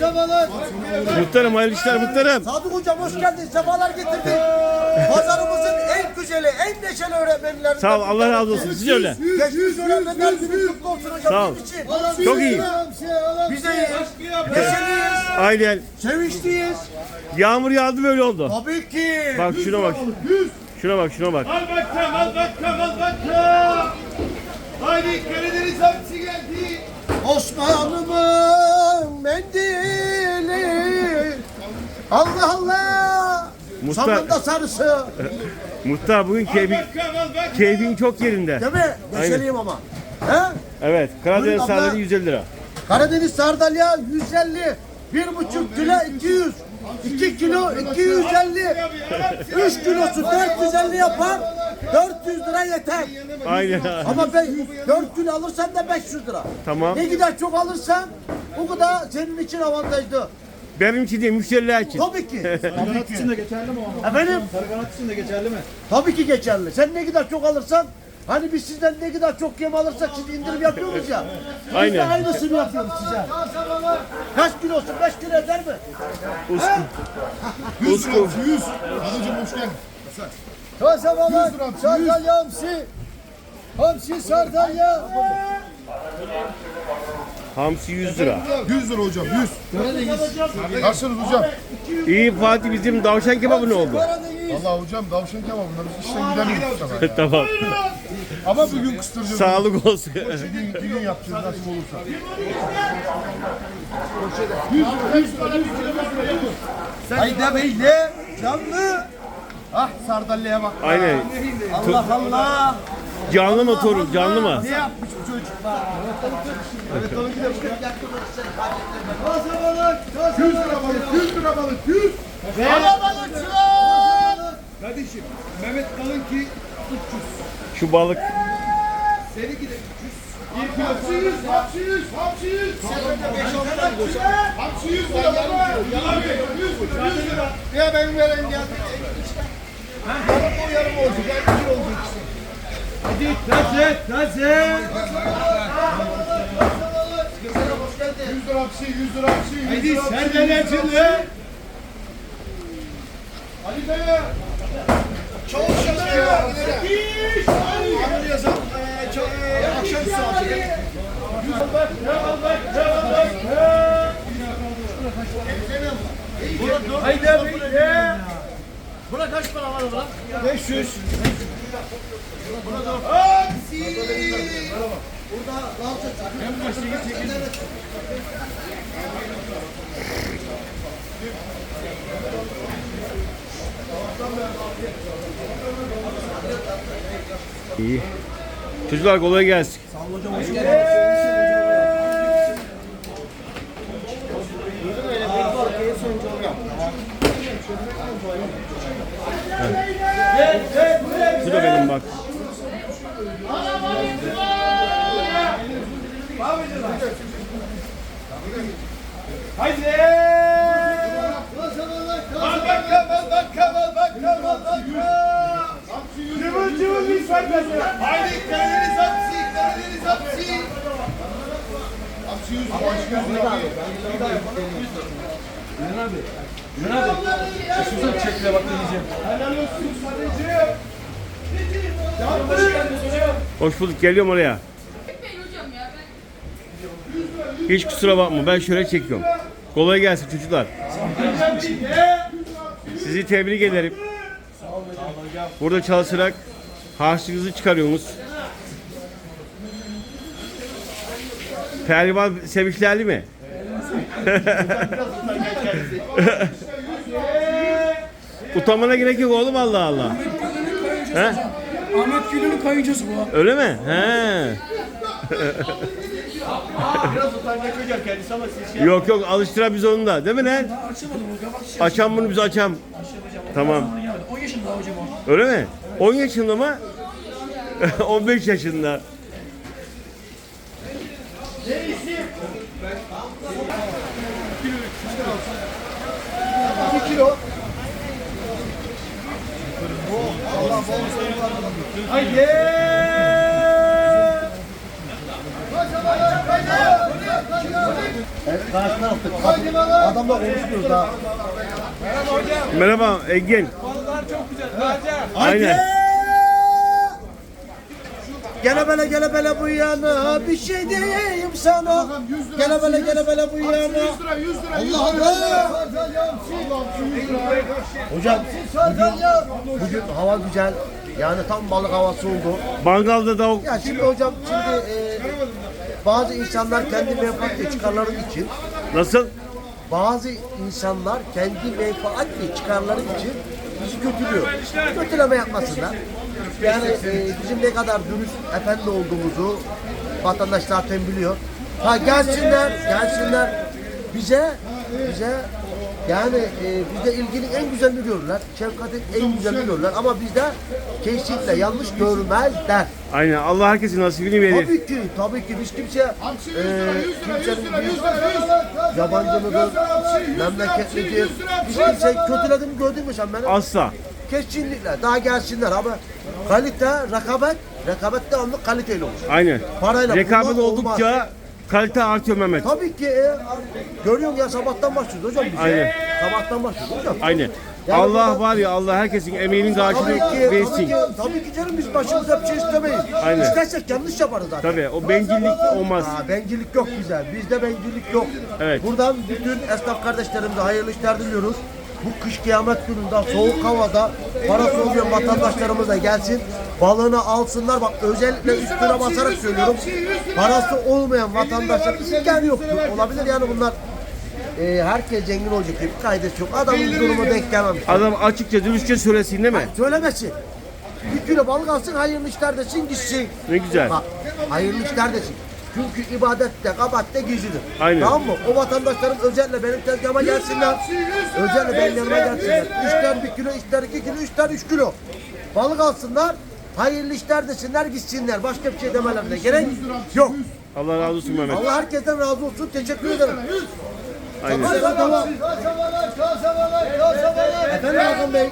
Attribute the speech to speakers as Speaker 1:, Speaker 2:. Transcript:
Speaker 1: Balık.
Speaker 2: Muhtarım hayırlı işler muhtarım.
Speaker 1: Sadık hocam hoş geldin. Sefalar getirdin. Pazarımızın en güzeli, en neşeli öğretmenlerinden.
Speaker 2: Sağ ol Allah razı olsun. Siz öyle.
Speaker 1: Geçmiş öğretmenler günü kutlu olsun hocam.
Speaker 2: Sağ ol.
Speaker 1: için.
Speaker 2: Çok iyi.
Speaker 1: Biz de. Neşeliyiz.
Speaker 2: Aynen.
Speaker 1: Sevinçliyiz.
Speaker 2: Yağmur yağdı böyle oldu.
Speaker 1: Tabii ki.
Speaker 2: Bak şuna bak. Şuna bak şuna bak.
Speaker 3: Al bakalım, al bakalım, al bakalım. Haydi Karadeniz hamsi geldi.
Speaker 1: Osman'ımın Allah Allah.
Speaker 2: Muhtar-
Speaker 1: Sonunda sarısı.
Speaker 2: Muhtar bugün keyfin, keyfin çok yerinde.
Speaker 1: Değil mi? Neşeliyim ama. He?
Speaker 2: Evet. Karadeniz
Speaker 1: Buyurun abla.
Speaker 2: sahneleri 150 lira.
Speaker 1: Karadeniz sardalya 150, bir buçuk kilo 200, 2 kilo 250, 3 kilosu 450 yapar, 400 lira yeter.
Speaker 2: Aynen.
Speaker 1: Ama ben 4 kilo alırsan da 500 lira.
Speaker 2: Tamam.
Speaker 1: Ne kadar çok alırsan bu kadar senin için avantajlı.
Speaker 2: Benim için değil müşteriler için.
Speaker 1: Tabii ki.
Speaker 4: Sarıkanat için de geçerli mi ama?
Speaker 1: Efendim?
Speaker 4: Sarıkanat için de geçerli mi?
Speaker 1: Tabii ki geçerli. Sen ne kadar çok alırsan Hani biz sizden ne kadar çok yem alırsak siz indirim yapıyoruz ya. Biz de
Speaker 2: Aynen.
Speaker 1: aynısını yapıyoruz size. Kaç kilosu? 5 kilo eder mi?
Speaker 2: Usku.
Speaker 4: 100 lira, 100. Babacım hoş geldin.
Speaker 1: Taze balık,
Speaker 4: 100 lira,
Speaker 1: sardalya hamsi. Hamsi sardalya.
Speaker 2: Hamsi 100 lira.
Speaker 4: 100 lira hocam, 100. Nasılsınız hocam?
Speaker 2: İyi Fatih bizim tavşan kebabı ne oldu?
Speaker 4: Vallahi hocam davşan kebabında biz işten gidemiyoruz bu sefer.
Speaker 2: tamam.
Speaker 4: Ama bugün kıstıracağız.
Speaker 2: Sağlık olsun.
Speaker 4: Bir gün, bir gün yapacağız nasip olursa.
Speaker 1: Hayda beyle canlı. Ah sardalyaya bak.
Speaker 2: Aynen.
Speaker 1: Allah Allah.
Speaker 2: Canlı mı torun? Canlı mı?
Speaker 1: Ne yapmış bu çocuk? Evet onunki de bugün Taze balık, taze
Speaker 4: 100 lira balık, 100 lira balık, 100.
Speaker 1: balıkçılar.
Speaker 3: Kardeşim, Mehmet kalın ki
Speaker 2: Şu balık.
Speaker 3: seninki de
Speaker 4: Hamsi 100, hamsi 100, hamsi 100. Hamsi 100 lira baba. 100 lira.
Speaker 1: Ya benim veren geldi. Yarım o yarım. Gel bir oldu ikisi.
Speaker 3: Hadi taze, taze.
Speaker 4: 100 lira hamsi, 100 lira hamsi, 100
Speaker 3: Hadi
Speaker 4: lira hamsi.
Speaker 3: senden açıldı.
Speaker 4: Ali Bey. Çalışın ya. Amir yazan. Akşam saati.
Speaker 3: Haydi beyler.
Speaker 1: Buna kaç para var ulan?
Speaker 3: 500.
Speaker 1: Burada
Speaker 2: İyi. Çocuklar kolay gelsin. Şu da benim bak.
Speaker 3: Haydi. Bakalım, al bakalım, al bakalım, al bakalım. Cıvıl cıvıl bir sarkası. Haydi Karadeniz hamsi, Karadeniz hamsi.
Speaker 4: Hamsi 100 lira. Hoş geldin abi.
Speaker 3: Helal olsun sadece.
Speaker 2: Hoş bulduk. Geliyorum oraya. Hiç kusura bakma. Ben şöyle çekiyorum. Kolay gelsin çocuklar. Sizi tebrik ederim. Burada çalışarak harçlığınızı çıkarıyorsunuz. Pehlivan sevinçlerli mi? Utanmana gerek yok oğlum Allah Allah. He?
Speaker 5: Ahmet Gül'ün kayıncısı bu.
Speaker 2: Öyle mi? He.
Speaker 3: Biraz utanacak hocam kendisi ama siz şey
Speaker 2: Yok yok alıştıra biz onu da. Değil mi lan?
Speaker 5: Açamadı bu kabak şişesi.
Speaker 2: Açam bunu biz açam. Tamam.
Speaker 5: 10 yaşında hocam o.
Speaker 2: Öyle mi? 10 yaşında mı? 15 yaşında.
Speaker 3: Haydi.
Speaker 1: Karşıdan attık. Adamla konuşmuyoruz daha.
Speaker 2: Merhaba Engin. Aynen.
Speaker 1: Gele bele gele bele bu yana bir şey diyeyim sana. Gele bele gele bele bu yana.
Speaker 4: 100 lira 100 lira 100
Speaker 1: Allah. Allah.
Speaker 4: Allah'ım 100 lira.
Speaker 1: Hocam bugün, bugün hava güzel. Yani tam balık havası oldu.
Speaker 2: Mangalda da
Speaker 1: Ya şimdi hocam şimdi e, bazı insanlar kendi menfaat ve çıkarları için
Speaker 2: nasıl?
Speaker 1: bazı insanlar kendi menfaat ve çıkarları için bizi kötülüyor. Kötüleme yapmasınlar. Yani e, bizim ne kadar dürüst efendi olduğumuzu vatandaş zaten biliyor. Ha gelsinler, gelsinler bize bize yani e, bize ilginin en güzelini görürler. Şefkatin en güzelini görürler ama bizde kesinlikle yanlış görmezler.
Speaker 2: Aynen. Allah herkesin nasibini verir.
Speaker 1: Tabii ki, tabii ki biz kimse
Speaker 4: Hamsi 100
Speaker 1: e,
Speaker 4: lira 100 lira 100
Speaker 1: kimsenin bir
Speaker 4: 100 lira 100
Speaker 1: yabancı mıdır, memleketlidir. Biz kimseyi kötüledim gördün mü sen beni?
Speaker 2: Asla.
Speaker 1: Kesinlikle. Daha gelsinler ama kalite, rekabet, rekabet devamlı kaliteyle olur.
Speaker 2: Aynen.
Speaker 1: Parayla
Speaker 2: Rekabet oldukça kalite artıyor Mehmet.
Speaker 1: Tabii ki. E, görüyorsun ya sabahtan başlıyoruz hocam biz.
Speaker 2: Aynen.
Speaker 1: Sabahtan başlıyoruz hocam.
Speaker 2: Aynen.
Speaker 1: Yani
Speaker 2: Allah
Speaker 1: burada-
Speaker 2: var ya Allah herkesin emeğinin
Speaker 1: Tabii
Speaker 2: karşılığını
Speaker 1: ki, tabii
Speaker 2: versin.
Speaker 1: ki, tabii ki canım biz başımıza bir şey istemeyiz.
Speaker 2: Aynen.
Speaker 1: İstersek yanlış yaparız zaten.
Speaker 2: Tabii o bencillik olmaz.
Speaker 1: Aa, bencillik yok bize. Bizde bencillik yok.
Speaker 2: Evet.
Speaker 1: Buradan bütün esnaf kardeşlerimize hayırlı işler diliyoruz. Bu kış kıyamet gününde soğuk havada parası olmayan vatandaşlarımız da gelsin. Balığını alsınlar. Bak özellikle üstüne basarak söylüyorum. Parası olmayan vatandaşlar imkanı yoktur. Olabilir yani bunlar e, herkes zengin olacak bir kaydesi yok. Adamın durumu denk gelmemiş.
Speaker 2: Adam açıkça dürüstçe söylesin değil mi?
Speaker 1: Söylemesin. Bir kilo balık alsın hayırlı işler desin gitsin.
Speaker 2: Ne güzel.
Speaker 1: Bak hayırlı işler desin. Çünkü ibadette, kabatte gizlidir.
Speaker 2: Aynen.
Speaker 1: Tamam mı? O vatandaşlarım özellikle benim tezgahıma gelsinler. Özellikle benim yanıma gelsinler. İster bir kilo, ister iki kilo, ister üç kilo. Balık alsınlar. Hayırlı işler desinler gitsinler. Başka bir şey demelerine gerek yok.
Speaker 2: Allah razı olsun Mehmet.
Speaker 1: Allah herkesten razı olsun. Teşekkür ederim.
Speaker 2: Aynen.
Speaker 1: Tamam. Efendim Hakan Bey.